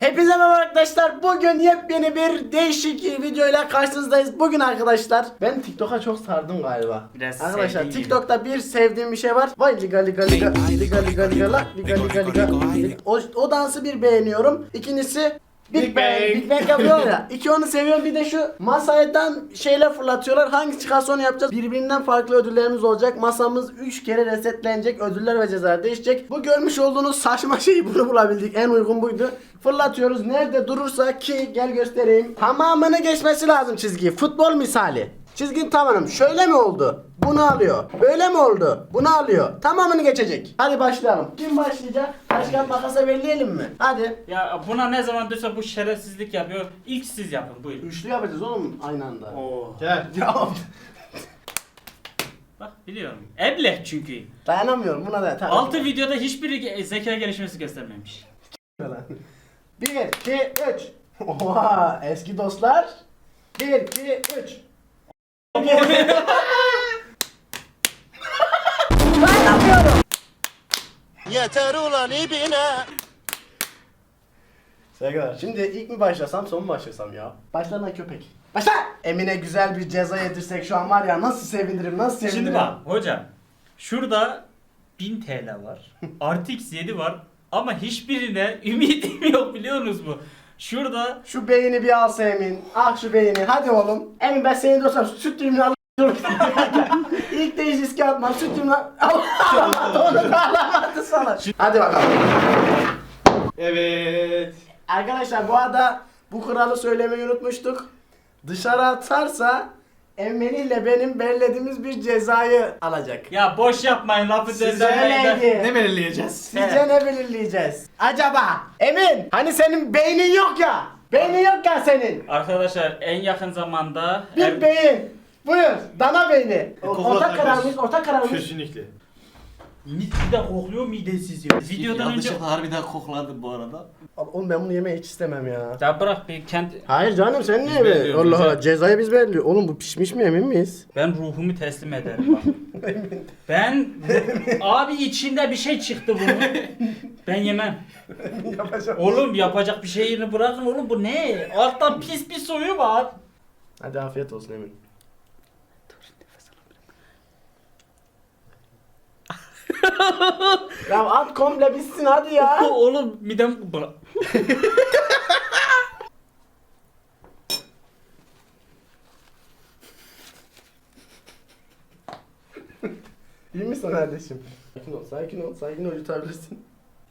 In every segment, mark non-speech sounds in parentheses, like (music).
Hepinize merhaba arkadaşlar. Bugün yepyeni bir değişik videoyla karşınızdayız. Bugün arkadaşlar ben TikTok'a çok sardım galiba. Biraz arkadaşlar sevdiğin gibi. TikTok'ta bir sevdiğim bir şey var. Vay liga liga liga liga liga liga la liga liga liga. O, o dansı bir beğeniyorum. İkincisi Big, Bang. Big Bang yapıyor ya. (laughs) İki onu seviyorum. Bir de şu masadan şeyler fırlatıyorlar. Hangi çıkarsa onu yapacağız. Birbirinden farklı ödüllerimiz olacak. Masamız 3 kere resetlenecek. Ödüller ve cezalar değişecek. Bu görmüş olduğunuz saçma şeyi bunu bulabildik. En uygun buydu. Fırlatıyoruz. Nerede durursa ki gel göstereyim. Tamamını geçmesi lazım çizgiyi. Futbol misali. Çizgin tamamım. Şöyle mi oldu? Bunu alıyor. Böyle mi oldu? Bunu alıyor. Tamamını geçecek. Hadi başlayalım. Kim başlayacak? Taş kağıt makasa belirleyelim mi? Hadi. Ya buna ne zaman duysa bu şerefsizlik yapıyor. İlk siz yapın buyurun. Üçlü yapacağız oğlum aynı anda. Oo. Gel. (laughs) Ya Bak biliyorum. Ebleh çünkü. dayanamıyorum buna da. Tamam. 6 videoda hiçbiri ge- zeka gelişmesi göstermemiş. Bir, iki, üç. Oha eski dostlar. Bir, iki, üç. Yeter ulan ibine. Sevgiler. Şimdi ilk mi başlasam son mu başlasam ya? Başla lan köpek. Başla! Emine güzel bir ceza yedirsek şu an var ya nasıl sevinirim nasıl sevinirim. Şimdi bak hocam. Şurada 1000 TL var. (laughs) RTX 7 var. Ama hiçbirine ümidim yok biliyorsunuz mu? Şurada Şu beyni bir alsa Emin. Al şu beyni. Hadi oğlum. Emin ben senin dostum. Süt düğümünü al. (laughs) İlk de hiç riske atmam. Süt düğümünü al. (laughs) Allah onu da alamadı sana. Hadi bakalım. Evet. Arkadaşlar bu arada bu kuralı söylemeyi unutmuştuk. Dışarı atarsa Emeli ile benim belirlediğimiz bir cezayı alacak. ya boş yapmayın lafı döndürmeyin de. Söyleydi. Ne belirleyeceğiz? Sizce ne belirleyeceğiz? Acaba? Emin hani senin beynin yok ya. Beynin yok ya senin. Arkadaşlar en yakın zamanda Bir ev- beyin. Buyur. Dana beyni. kokla Ortak arkadaş. kararımız, ortak kararımız. Kesinlikle. Bir de kokluyor midesiz ya. Videodan önce Yanlışlıkla harbiden kokladım bu arada. Oğlum ben bunu yemeyi hiç istemem ya. ya bırak bir kendi Hayır canım sen niye be? Allah. Allah cezayı biz belirliyor. Oğlum bu pişmiş mi emin miyiz? Ben ruhumu teslim ederim bak. (laughs) ben abi içinde bir şey çıktı bunun. Ben yemem. Yapacağım. Oğlum yapacak bir şeyini bırakın oğlum bu ne? Alttan pis bir suyu var. Hadi afiyet olsun Emin. Ya at komple bitsin hadi ya. oğlum midem bırak. İyi misin kardeşim? Sakin ol, sakin ol, sakin ol yutabilirsin.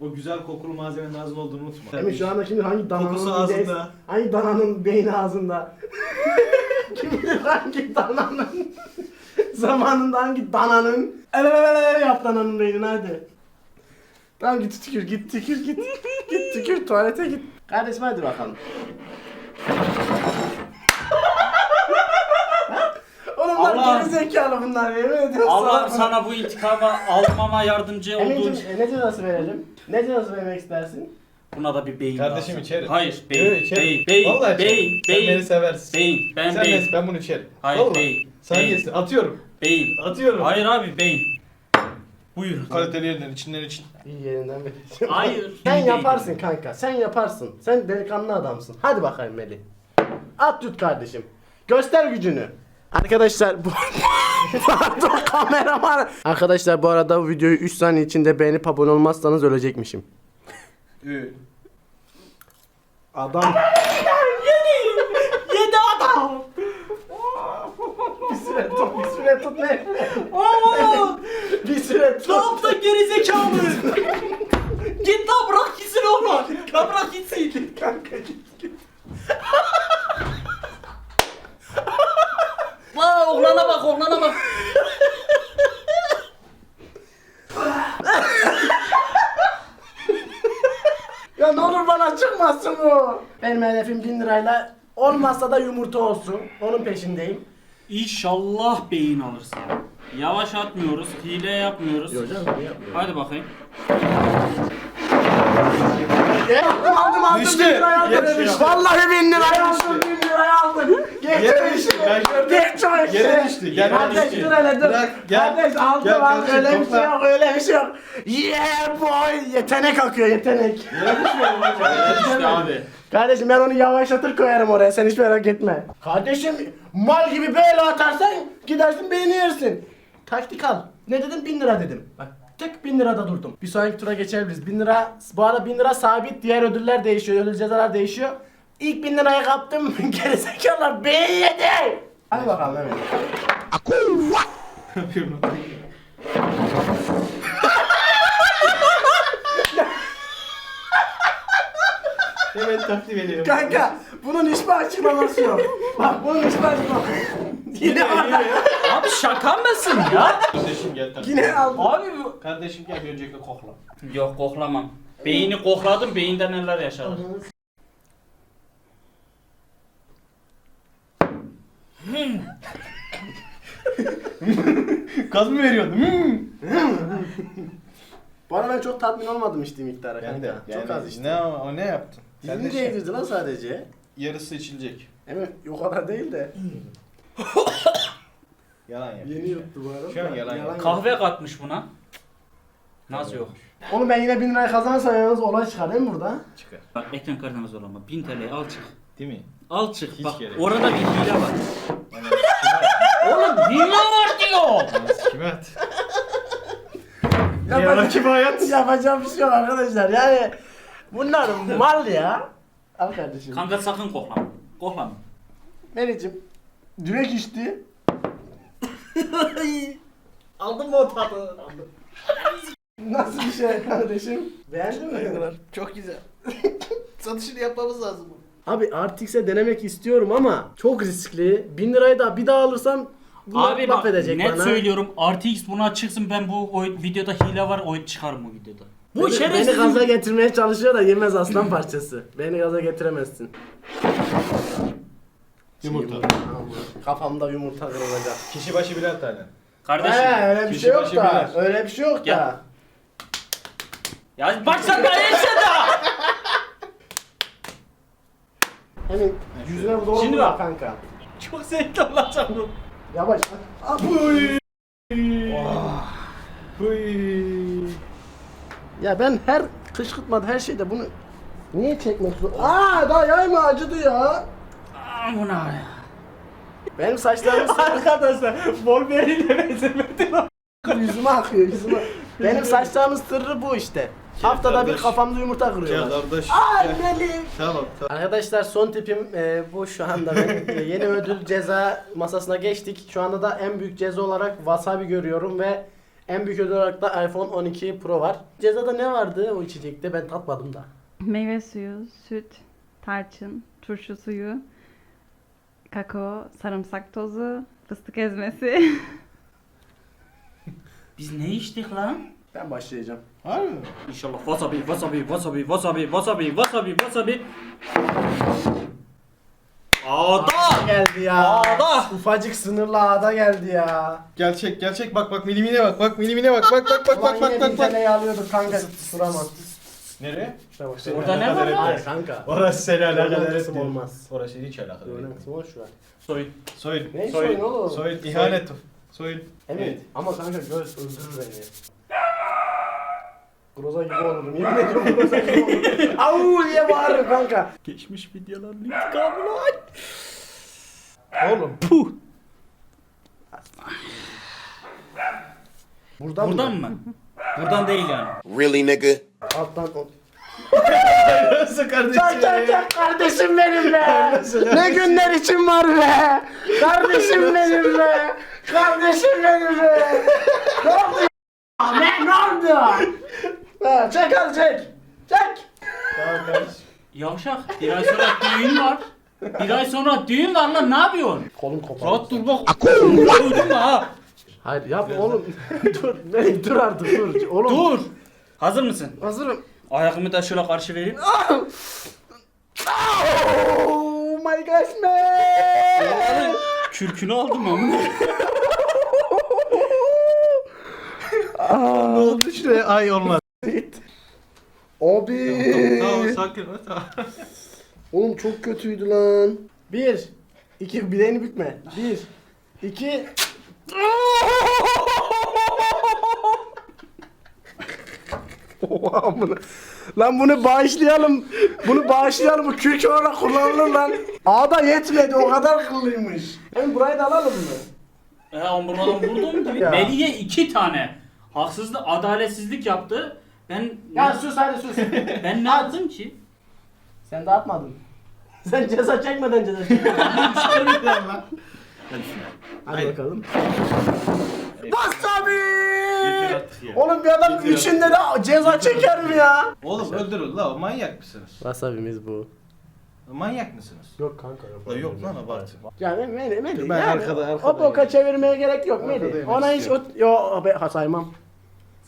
O güzel kokulu malzemenin ağzında olduğunu unutma. Emin şu anda şimdi hangi dananın Kokusu midesi- ağzında. hangi dananın beyni ağzında? (laughs) Kim bilir hangi dananın (laughs) zamanında hangi dananın elelelele yap dananın beynini hadi. Tamam git tükür git tükür git. git tükür tuvalete git. Kardeşim hadi bakalım. (laughs) Oğlum bunlar Allah'ım. geri zekalı bunlar yemin ediyorum Allah'ım sana bu intikamı almama yardımcı olduğun Emin'cim e, ne cezası verelim? Ne cezası vermek istersin? Buna da bir beyin Kardeşim lazım. içerim. Hayır beyin. Evet, içerim. beyin. Beyin. Vallahi beyin. içerim. Sen Beyin. beni seversin. Beyin. Ben Sen beyin. neyse ben bunu içerim. Hayır, Vallahi. beyin. Sen Beyin. yesin. Atıyorum. Beyin. Atıyorum. Hayır abi beyin. Buyurun. Kaliteli yerinden, içinden için. İyi yerinden vereceğim. Hayır. Sen yaparsın kanka. Sen yaparsın. Sen delikanlı adamsın. Hadi bakayım Melih. At tut kardeşim. Göster gücünü. Arkadaşlar bu (laughs) Pardon kameraman. Arkadaşlar bu arada bu videoyu 3 saniye içinde beğenip abone olmazsanız ölecekmişim. Ü. Adam. Yedi adam. bir süre bir süre tut ne? Aman. (laughs) bir süre tut. Ne yaptın geri zekalı? Git lan bırak gitsin oğlum. Lan bırak gitsin. Kanka git git. (laughs) Vay oğlana bak oğlana bak. (laughs) Ya ne olur bana çıkmasın bu. Benim hedefim 1000 lirayla olmazsa da yumurta olsun. Onun peşindeyim. İnşallah beyin alırsın. Yavaş atmıyoruz, hile yapmıyoruz. Hadi bakayım. aldım aldım aldım Düştü. 1000 lirayı aldım. Yetişiyor. Vallahi 1000 lirayı aldım 1000 lirayı aldım. Gel Yere düştü, ben gördüm. Geç o işi. Yere düştü, yere Kardeş düştü. dur hele dur. Bırak, gel. Kardeş aldı Gel var kardeşim, öyle bir şey yok öyle bir şey yok. Yeah boy yetenek akıyor yetenek. Yere düşmüyor mu hocam? İşte abi. Kardeşim ben onu yavaşlatır koyarım oraya sen hiç merak etme. Kardeşim mal gibi böyle atarsan gidersin beni yersin. Taktik al. Ne dedim? Bin lira dedim. Bak tık bin lirada durdum. Bir sonraki tura geçebiliriz. Bin lira bu arada bin lira sabit diğer ödüller değişiyor. Ödül cezalar değişiyor. İlk bin lirayı kaptım. (laughs) Gerizekalılar beni yedi. Hadi bakalım Mehmet. Yapıyorum. Hemen takdim ediyorum. Kanka bunun hiçbir açıklaması yok. Bak bunun hiçbir açıklaması yok. Yine orada. Abi şaka mısın ya? Kardeşim gel takdim. Yine aldım. Abi bu... Kardeşim gel bir öncelikle kokla. Yok koklamam. Beyni kokladım beyinden neler yaşadık. Gaz mı veriyordun? Bu arada ben çok tatmin olmadım işte miktara Ben kanka. de. Çok az işte. Ne o, ne yaptın? Dilini Kardeşim, değdirdi lan sadece. Yarısı içilecek. Evet o kadar değil de. (coughs) Yalan yap. Yeni yuttu bu arada. Şu an yalan yok. Kahve katmış buna. Nasıl yok? Onu ben yine 1000 liraya kazansam yalnız olay çıkar değil mi burada? Çıkar. Bak ekran kartına zorlama. 1000 TL'yi al çık. Değil mi? Al çık. Hiç Bak gerek orada bir hile var. Yani Oğlum hile var diyor. kime at? Yapacak, hayat? (laughs) yapacağım bir şey yok arkadaşlar yani. Bunlar mal ya. Al kardeşim. Kanka sakın koklama. Koklama. Mericim. Direkt içti. Aldın mı o tadı? Nasıl bir şey kardeşim? Beğendin mi? Çok güzel. (laughs) Satışını yapmamız lazım. Abi RTX'e denemek istiyorum ama çok riskli. 1000 lirayı da bir daha alırsam Abi laf bak edecek net bana. söylüyorum RTX buna çıksın ben bu oyun, videoda hile var oyun çıkarım bu videoda. Bu Beni, beni şerefsiz. gaza getirmeye çalışıyor da yemez aslan parçası. Beni gaza getiremezsin. Yumurta. Kafamda yumurta kırılacak. Kişi başı birer tane. Kardeşim. He öyle bir Kişi şey yok başı da. birer. Öyle bir şey yok da. Ya başla da yaşa Hemen yüzüne doğru Şimdi bak. kanka. Çok zevkli olacak bu. Yavaş. Ah, uy. Huy. Ya ben her kışkırtmada her şeyde bunu niye çekmek zor? Aa daha yayma acıdı ya. Amına ya. Benim saçlarım (laughs) Arkadaşlar Wolverine'e benzemedi o. yüzüme akıyor yüzüme. Benim saçlarımın sırrı bu işte. Haftada bir kardeş. kafamda yumurta Gel kırıyorlar. kardeş. Benim. Tamam tamam. Arkadaşlar son tipim e, bu şu anda ben e, yeni ödül ceza masasına geçtik. Şu anda da en büyük ceza olarak wasabi görüyorum ve en büyük ödül olarak da iPhone 12 Pro var. Cezada ne vardı o içecekte ben tatmadım da. Meyve suyu, süt, tarçın, turşu suyu, kakao, sarımsak tozu, fıstık ezmesi. Biz ne içtik lan? Ben başlayacağım. Harbi mi? İnşallah wasabi, wasabi, wasabi, wasabi, wasabi, wasabi, wasabi. Ağda! Geldi ya. Ağda! Ufacık sınırlı ağda geldi ya. Gerçek gerçek bak bak milimine bak bak milimine bak bak bak bak Ulan bak bak yine bak bak. taneyi alıyorduk kanka. Duramaz. Nereye? Şuna bak. Orada ne var lan? Hayır kanka. Orası seni alakadar Görünen kısım etmiyor. olmaz. Orası hiç alakadar Görünen etmiyor. kısım boş ver. Soyun. Soyun. Ne soyun oğlum? Soyun. İhanet. Soyun. Evet. Ama kanka göz öldürür beni. Groza gibi olurum. Yemin ediyorum groza gibi olurum. (laughs) Au diye bağırırım kanka. Geçmiş videoların intikamını aç. Oğlum. Puh. Buradan, Buradan mı? Buradan değil yani. Really, nigga? Alttan o. Nasıl kardeşim? Çak çak çak kardeşim benim be. ne günler için var be. Kardeşim benim be. Kardeşim benim be. ne oldu (laughs) ne oldu? Ha, çek hadi çek. Çek. Tamam kardeşim. Yavşak. Bir ay sonra düğün var. Bir ay sonra düğün var lan ne yapıyorsun? Kolum kopar. Rahat dur bak. Duydun mu ha? Hayır yapma oğlum. (laughs) dur. Ne, dur artık dur. Oğlum. Dur. Hazır mısın? Hazırım. Ayakımı da şöyle karşı vereyim. Oh my gosh man. Kürkünü aldım ama. Ne oldu şuraya? Ay olmaz. Abi. Tamam sakin ol tamam. Oğlum çok kötüydü lan. Bir. İki bileğini bükme. Bir. iki. Oha, bunu- lan bunu bağışlayalım. Bunu bağışlayalım. Bu kürk olarak kullanılır lan. Ağda yetmedi. O kadar kıllıymış. Hem burayı da alalım mı? He omurmadan vurdum gibi. Ya. Melih'e iki tane haksızlık, adaletsizlik yaptı. Ben Ya sus hadi sus. (laughs) ben ne yaptım ki? Sen dağıtmadın. (laughs) Sen ceza çekmeden ceza çekmedin. (laughs) Hadi bakalım. Wasabi! Oğlum bir adam üçünde de ceza çeker mi ya? Oğlum öldürün la manyak mısınız? Wasabi'miz bu. Manyak mısınız? Yok kanka yok. La yok lan abart. Yani Melih, Melih Ben yani arkada- o arkadayım. boka çevirmeye gerek yok Melih. Ona hiç o, yo be, ha, saymam.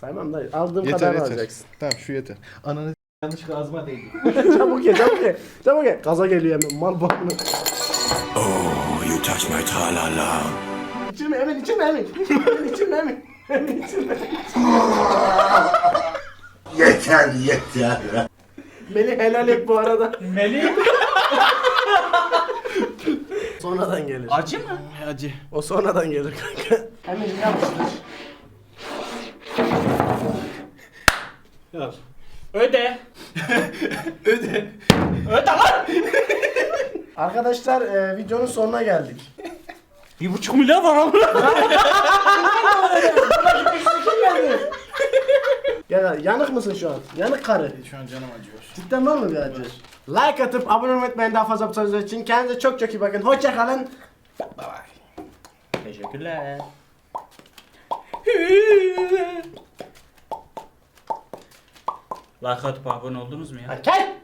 Saymam da aldığım Yeter kadar yeter. alacaksın. Tamam şu yeter. Ananı Yanlışlıkla ağzıma değdi. (laughs) çabuk ye çabuk ye. Çabuk ye. Gaza geliyor hemen mal bağını. You touch my tra-la-la İçirme Emin içirme Emin. Emin içirme Emin. Emin içirme. Yeter yeter Melih helal et bu arada. Melih Sonradan gelir. acı mı? Acı. O sonradan gelir kanka. Hemen yapıştır. Öde. (laughs) Öde. Öde lan. Arkadaşlar e, videonun sonuna geldik. Bir buçuk milyar var ama. Gel yanık mısın şu an? Yanık karı. Şu an canım acıyor. Cidden var mı bir acı? Like atıp abone olmayı unutmayın daha fazla bu için. Kendinize çok çok iyi bakın. Hoşça kalın. Teşekkürler. (laughs) like atıp abone oldunuz mu ya? Gel.